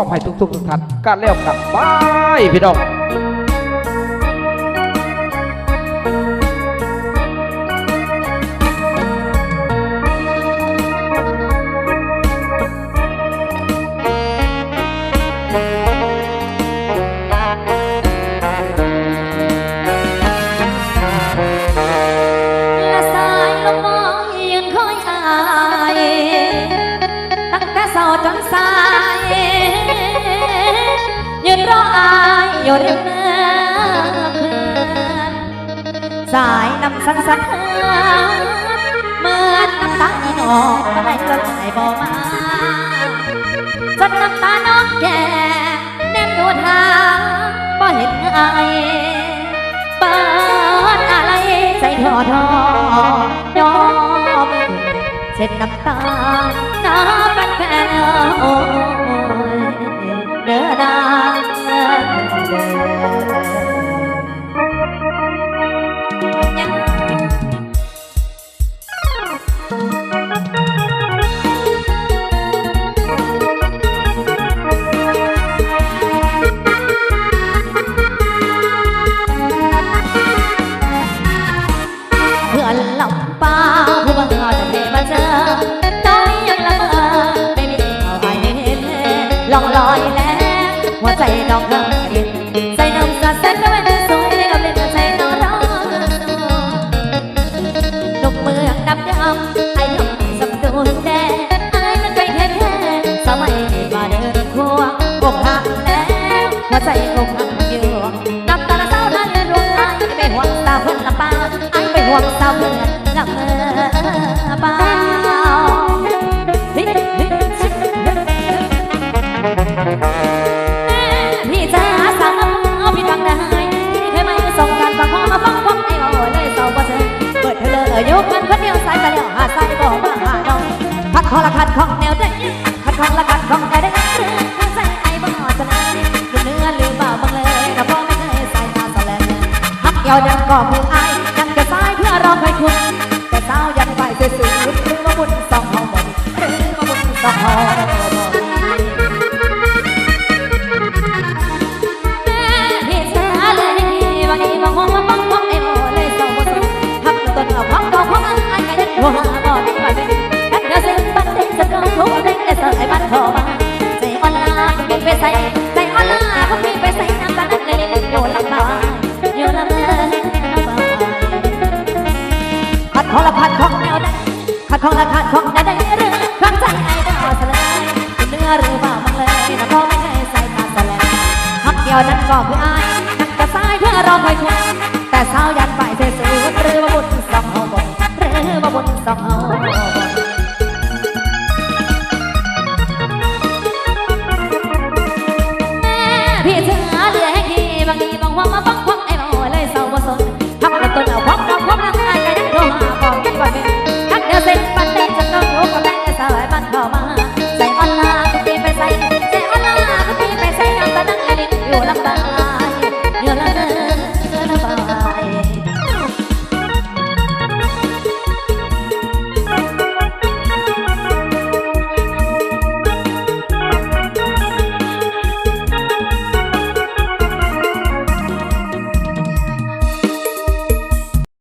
อบให้ทุกๆทุกท่านกันแล้วกันบายพี่น้องและส อยู่ริมเนื้อเขื่อนสายน้ำสันสันเฮือนเมือน้ำตาอีนองก็ไม่จนไหลบ่มาจนน้ำตาน้องแก่แน่นดวงหางบ่เห็นไอายเปิดอะไรใจทอทอยอมเช็ดน้ำตา ลยเศร้าบ่เจอเปิดเธอเลยยกมันคนเดียวสายกันแล้วหาสายบ่มาหาน้องพัดคอละคัดของแนวได้คัดของละคัดของได้ได้ข้าใจไอ้บ่จะนานดูเนื้อลืมเบาบังเลยนะพ่อไม่เคยใส่ตาสแลนฮักเยาวดังก็มืออ้ยั ไอ้ก็ยังโทรหาบ่ได้ไปแค่เดียวเส้นบันเด็กจะต้องทุกเด็กได้เสิร์ฟไอ้บ้านโทรมาใจอ่อนลาก็ไปใส่ใจอ่อนลาก็ไปใส่น้ำตาลเลยอยู่ลำบากอยู่ลำเออขัดของละขัดของแนวใดขัดของละขัดของแนวใดหรือครั้งใจไอ้ดาวสลายเนื้อหรือว่ามันเลยนะพ่อไม่เคยใส่ตาสลายฮักเดียวนั้นก็คืออายนั่งกระสายเพื่อรอคอยคุณแต่สาวยันไปเสียสูหรือว่าบุญส สองพี่เธอเหลือให้ดีบางทีบางวันมา